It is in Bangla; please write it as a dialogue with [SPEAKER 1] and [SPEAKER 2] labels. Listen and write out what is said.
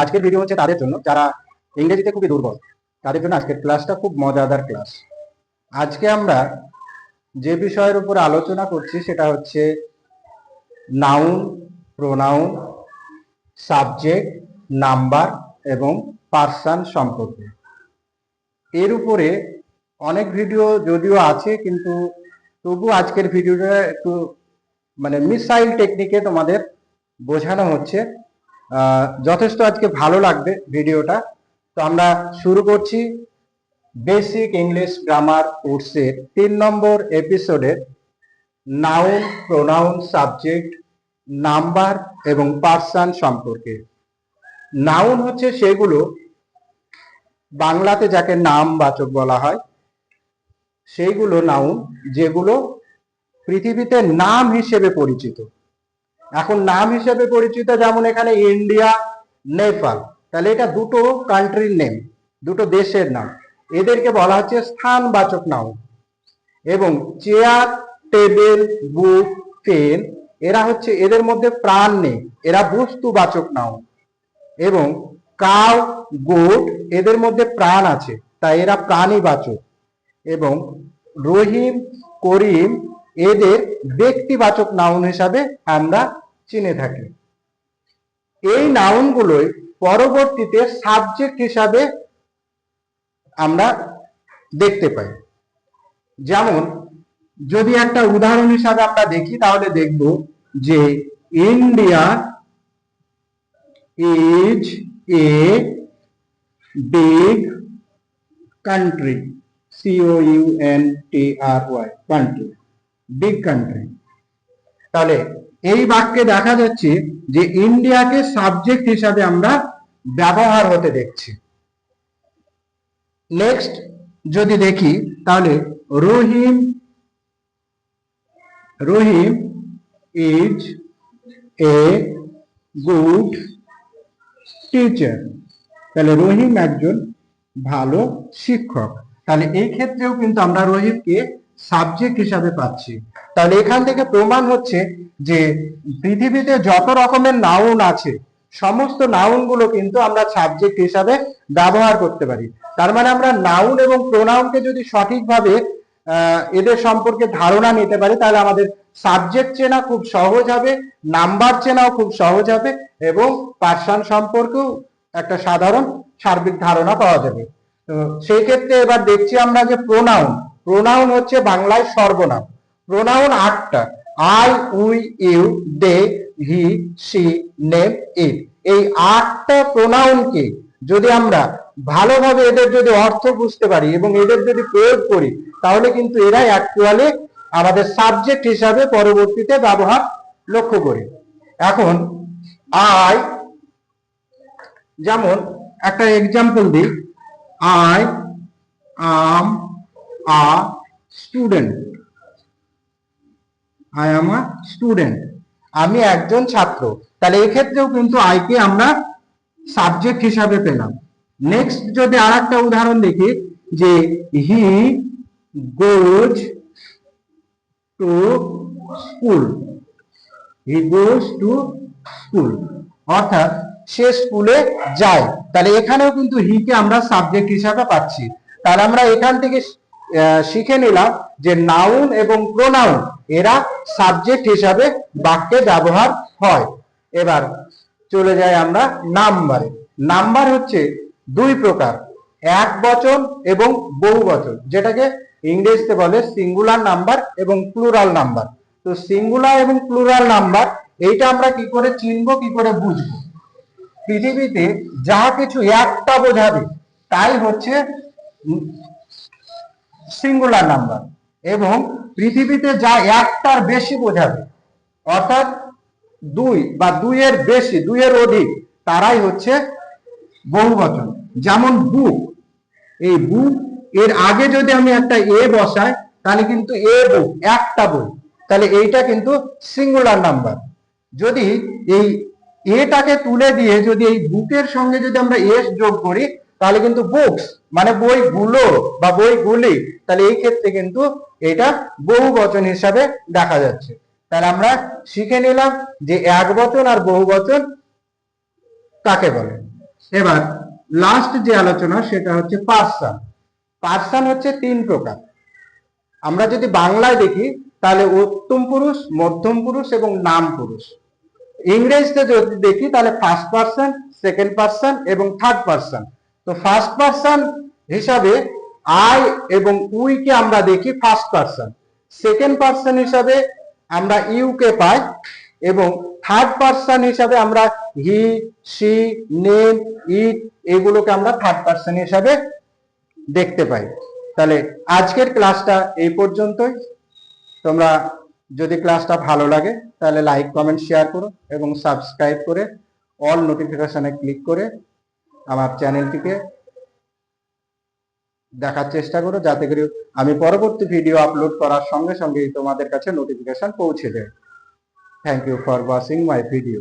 [SPEAKER 1] আজকের ভিডিও হচ্ছে তাদের জন্য, যারা ইংরেজিতে খুবই দুর্বল, তাদের জন্য আজকের ক্লাসটা খুব মজাদার ক্লাস আজকে আমরা যে বিষয়ের উপর আলোচনা করছি সেটা হচ্ছে নাউন প্রোনাউন সাবজেক্ট নাম্বার এবং পার্সন সম্পর্কে। এর উপরে অনেক ভিডিও যদিও আছে, কিন্তু তবু আজকের ভিডিওটা একটু মানে মিসাইল টেকনিকে তোমাদের বোঝানো হচ্ছে। যথেষ্ট আজকে ভালো লাগবে ভিডিওটা। তো আমরা শুরু করছি বেসিক ইংলিশ গ্রামার কোর্সের তিন নম্বর এপিসোডের নাউন, প্রোনাউন, সাবজেক্ট, নাম্বার এবং পার্সন সম্পর্কে। নাউন হচ্ছে সেগুলো বাংলাতে যাকে নাম বাচক বলা হয়, সেইগুলো নাউন যেগুলো পৃথিবীতে নাম হিসেবে পরিচিত। এখন নাম হিসেবে পরিচিত যেমন এখানে ইন্ডিয়া, নেপাল। তাহলে এটা দুটো কান্ট্রির নেম দুটো দেশের নাম। এদেরকে বলা হচ্ছে স্থানবাচক নাউন এবং চেয়ার টেবিল বুক পেন এরা হচ্ছে এদের মধ্যে প্রাণ নেই। এরা বস্তুবাচক নাউন এবং কাউ গোট এদের মধ্যে প্রাণ আছে। তাই এরা প্রাণীবাচক। এবং রহিম, করিম এদের ব্যক্তিবাচক নাউন হিসাবে আমরা চিনে থাকি। এই নাউনগুলোই পরবর্তীতে সাবজেক্ট হিসাবে আমরা দেখতে পাই। যেমন, যদি একটা উদাহরণ হিসাবে আমরা দেখি, তাহলে দেখব যে India is a big country C O U N T R Y country big country তাহলে এই বাক্যে দেখা যাচ্ছে যে ইন্ডিয়াকে সাবজেক্ট হিসাবে আমরা ব্যবহার হতে দেখছি। নেক্সট যদি দেখি, তাহলে Rahim Rahim is a good teacher তাহলে রহিম একজন ভালো শিক্ষক। তাহলে এই ক্ষেত্রেও কিন্তু আমরা রহিমকে সাবজেক্ট হিসাবে পাচ্ছি। তাহলে এখান থেকে প্রমাণ হচ্ছে যে পৃথিবীতে যত রকমের নাউন আছে, সমস্ত নাউনগুলো কিন্তু আমরা সাবজেক্ট হিসাবে ব্যবহার করতে পারি। তার মানে আমরা নাউন এবং প্রোনাউনকে যদি সঠিকভাবে এদের সম্পর্কে ধারণা নিতে পারি, তাহলে আমাদের সাবজেক্ট চেনা খুব সহজ হবে নাম্বার চেনাও খুব সহজ হবে এবং পার্সন সম্পর্কেও একটা সাধারণ সার্বিক ধারণা পাওয়া যাবে। তো সেই ক্ষেত্রে এবার দেখছি আমরা যে প্রোনাউন প্রোনাউন হচ্ছে বাংলায় সর্বনাম। প্রোনাউন আটটা। I, we, you, they, he, she, name, it. এই আটটা প্রোনাউনকে যদি আমরা ভালোভাবে এদের যদি অর্থ বুঝতে পারি এবং এদের যদি প্রয়োগ করি, তাহলে কিন্তু এরা অ্যাকচুয়ালি আমাদের সাবজেক্ট হিসাবে পরবর্তীতে ব্যবহার লক্ষ্য করি। এখন আই, যেমন একটা এক্সাম্পল দিই। I, am a student I am a student আমি একজন ছাত্র। তাহলে এক্ষেত্রেও কিন্তু আইকে আমরা সাবজেক্ট হিসাবে পেলাম। নেক্সট যদি আর একটা উদাহরণ দেখি, যে he goes to school he goes to school অর্থাৎ সে স্কুলে যায়। তাহলে এখানেও কিন্তু হিকে আমরা সাবজেক্ট হিসাবে পাচ্ছি। তাহলে আমরা এখান থেকে শিখে নিলাম যে নাউন এবং প্রোনাউন এরা সাবজেক্ট হিসাবে বাক্যে ব্যবহার হয়। এবার চলে যাই আমরা নাম্বারে নাম্বার হচ্ছে দুই প্রকার, এক বচন এবং বহু বচন, যেটাকে ইংরেজিতে বলে সিঙ্গুলার নাম্বার এবং প্লুরাল নাম্বার তো সিঙ্গুলার এবং প্লুরাল নাম্বার এইটা আমরা কি করে চিনবো, কি করে বুঝব? পৃথিবীতে যা কিছু একটা বোঝাবে, তাই হচ্ছে সিঙ্গুলার নাম্বার এবং পৃথিবীতে যা একটার বেশি বোঝাবে। অর্থাৎ দুই বা দুইয়ের বেশি, দুইয়ের অধিক, তারাই হচ্ছে বহুবচন। যেমন বুক এই বুক এর আগে যদি আমি একটা এ বসাই, তাহলে কিন্তু এ বুক একটা বই তাহলে এইটা কিন্তু সিঙ্গুলার নাম্বার যদি এই এটাকে তুলে দিয়ে যদি এই বুকের সঙ্গে যদি আমরা এস যোগ করি তাহলে কিন্তু বুকস মানে বইগুলো বা বইগুলি, তাহলে এই ক্ষেত্রে কিন্তু এটা বহু বচন হিসাবে দেখা যাচ্ছে। তাহলে আমরা শিখে নিলাম যে এক বচন আর বহু বচন কাকে বলে? এবার লাস্ট যে আলোচনা, সেটা হচ্ছে পার্সন পার্সন হচ্ছে তিন প্রকার। আমরা যদি বাংলায় দেখি, তাহলে উত্তম পুরুষ, মধ্যম পুরুষ এবং নাম পুরুষ। ইংরেজিতে যদি দেখি, তাহলে ফার্স্ট পার্সন সেকেন্ড পার্সন এবং থার্ড পার্সন তো ফার্স্ট পার্সন হিসাবে আই এবং উই কে আমরা দেখি ফার্স্ট পার্সন সেকেন্ড পার্সন হিসাবে আমরা ইউ কে পাই এবং থার্ড পার্সন হিসাবে আমরা হি সি নেম ইট এগুলোকে আমরা থার্ড পার্সন হিসাবে দেখতে পাই। তাহলে আজকের ক্লাসটা এই পর্যন্তই। তোমরা যদি ক্লাসটা ভালো লাগে, তাহলে লাইক কমেন্ট শেয়ার করো এবং সাবস্ক্রাইব করে অল নোটিফিকেশনে ক্লিক করে আমার চ্যানেলটিকে দেখার চেষ্টা করো, যাতে করে আমি পরবর্তী ভিডিও আপলোড করার সঙ্গে সঙ্গেই তোমাদের কাছে নোটিফিকেশন পৌঁছে যায়। Thank you for watching my video